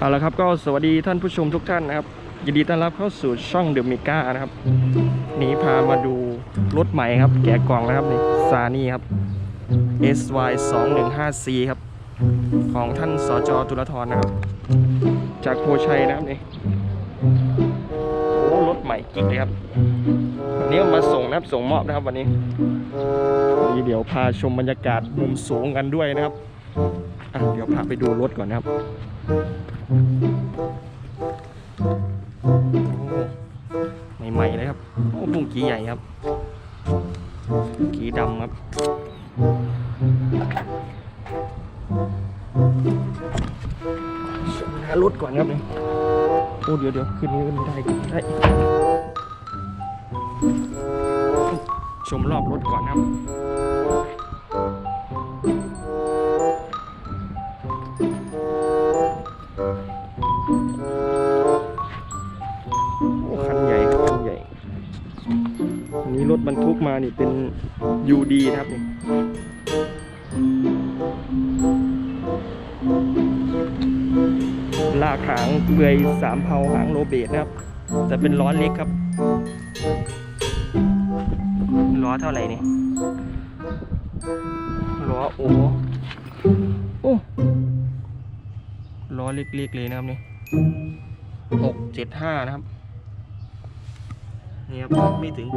เอาละครับก็สวัสดีท่านผู้ชมทุกท่านนะครับยินดีต้อนรับเข้าสู่ช่องเดอะมิก้านะครับนี้พามาดูรถใหม่ครับ แกะกล่องแล้วครับนี่ซานี่ครับ SY 2 1 5 C ครับ ของท่านสจตุลธรนะครับ จากโพชัยนะครับนี่โอ้รถใหม่กิ๊กเลยครับวันนี้มาส่งนะครับส่งมอบนะครับวันนี้นี่เดี๋ยวพาชมบรรยากาศมุมสูงกันด้วยนะครับ พาไปดูรถก่อนนะครับโอ้ใหม่ๆเลยครับ โอ้ปุ่งกีใหญ่ครับ กีดำครับหารถก่อนครับเนี่ยโอ้เดี๋ยวเดี๋ยวขึ้นนี้ไม่ได้ขึ้นไม่ได้ ชมรอบรถก่อนครับ มานี่เป็น UD นะครับนี่ลากหางเบือยสามเผาหางโรเบตนะครับ แต่เป็นล้อเล็กครับล้อเท่าไหร่นี่ล้อโอ้โอ้ล้อเล็กๆเลยนะครับนี่หกเจ็ดห้านะครับนี่ครับไม่ถึง